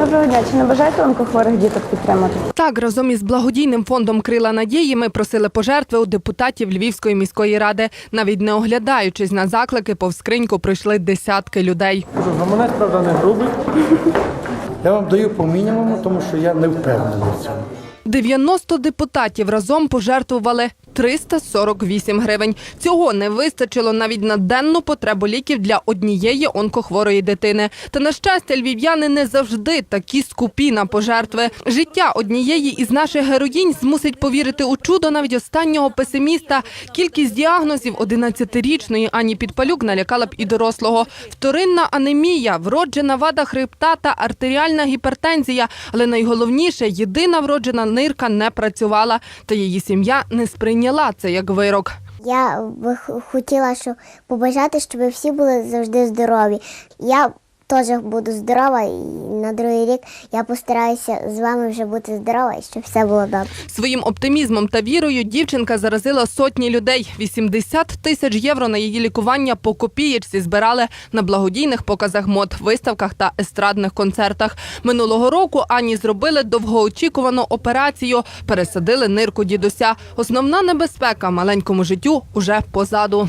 Доброго дня. Чи не бажаєте онкохворих діток підтримати? Так, разом із благодійним фондом Крила надії ми просили пожертви у депутатів Львівської міської ради. Навіть не оглядаючись на заклики, повз скриньку пройшли десятки людей. Гаманець, правда, не грубий. Я вам даю по мінімуму, тому що я не впевнений в цьому. 90 депутатів разом пожертвували 348 гривень. Цього не вистачило навіть на денну потребу ліків для однієї онкохворої дитини. Та на щастя, львів'яни не завжди такі скупі на пожертви. Життя однієї із наших героїнь змусить повірити у чудо навіть останнього песиміста. Кількість діагнозів 11-річної Ані Підпалюк налякала б і дорослого. Вторинна анемія, вроджена вада хребта та артеріальна гіпертензія. Але найголовніше, єдина вроджена нирка не працювала, та її сім'я не сприйняла це як вирок. Я б хотіла, щоб побажати, щоб всі були завжди здорові. Я теж буду здорова, і на другий рік я постараюся з вами вже бути здорова, і щоб все було добре. Своїм оптимізмом та вірою дівчинка заразила сотні людей. 80 тисяч євро на її лікування по копієчці збирали на благодійних показах мод, виставках та естрадних концертах. Минулого року Ані зробили довгоочікувану операцію, пересадили нирку дідуся. Основна небезпека маленькому життю уже позаду.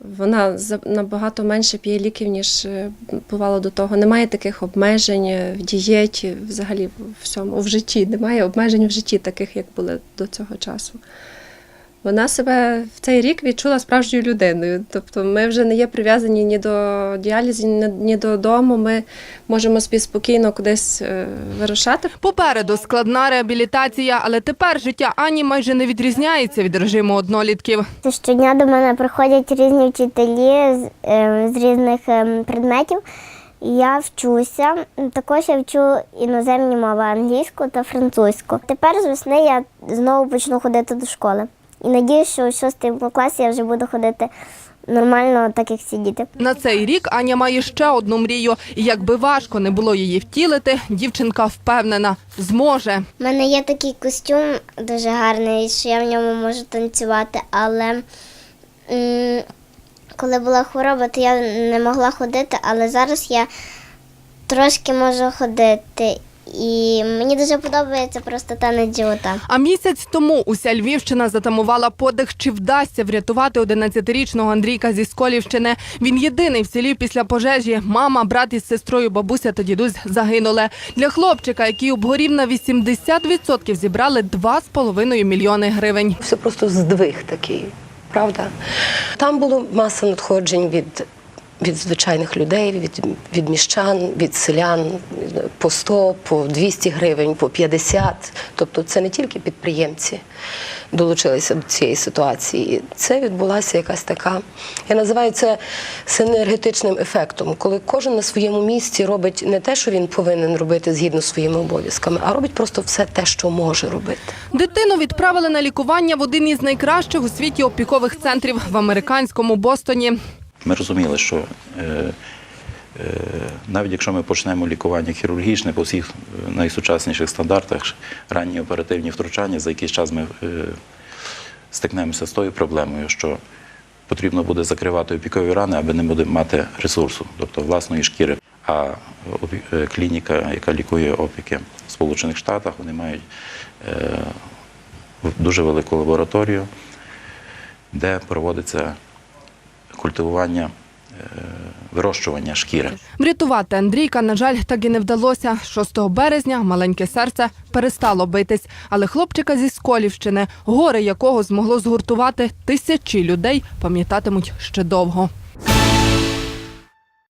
Вона набагато менше п'є ліків, ніж е, бувало до того. Немає таких обмежень е, в дієті, взагалі в всьому, в житті. Немає обмежень в житті, таких, як були до цього часу. Вона себе в цей рік відчула справжньою людиною. Тобто ми вже не є прив'язані ні до діалізу, ні, до дому. Ми можемо собі спокійно кудись е, вирушати. Попереду складна реабілітація, але тепер життя Ані майже не відрізняється від режиму однолітків. Щодня до мене приходять різні вчителі з, е, з різних ем, предметів. Я вчуся. Також я вчу іноземні мови англійську та французьку. Тепер з весни я знову почну ходити до школи. І надіюсь, що у шостому класі я вже буду ходити нормально, так як всі діти. На цей рік Аня має ще одну мрію. І якби важко не було її втілити, дівчинка впевнена, зможе. У мене є такий костюм дуже гарний, що я в ньому можу танцювати, але коли була хвороба, то я не могла ходити, але зараз я трошки можу ходити. І мені дуже подобається просто танець живота. А місяць тому уся Львівщина затамувала подих, чи вдасться врятувати 11-річного Андрійка зі Сколівщини. Він єдиний в селі після пожежі. Мама, брат із сестрою, бабуся та дідусь загинули. Для хлопчика, який обгорів на 80%, зібрали 2,5 мільйони гривень. Це просто здвиг такий, правда? Там було маса надходжень від, від звичайних людей, від, від міщан, від селян по 100, по 200 гривень, по 50. Тобто це не тільки підприємці долучилися до цієї ситуації. Це відбулася якась така, я називаю це синергетичним ефектом, коли кожен на своєму місці робить не те, що він повинен робити згідно з своїми обов'язками, а робить просто все те, що може робити. Дитину відправили на лікування в один із найкращих у світі опікових центрів в американському Бостоні. Ми розуміли, що е, е, навіть якщо ми почнемо лікування хірургічне по всіх е, найсучасніших стандартах, ранні оперативні втручання, за якийсь час ми стикнемося з тою проблемою, що потрібно буде закривати опікові рани, аби не буде мати ресурсу, тобто власної шкіри. А клініка, яка лікує опіки в Сполучених Штатах, вони мають дуже велику лабораторію, де проводиться культивування, е, вирощування шкіри. Врятувати Андрійка, на жаль, так і не вдалося. 6 березня маленьке серце перестало битись, але хлопчика зі Сколівщини, горе якого змогло згуртувати тисячі людей, пам'ятатимуть ще довго.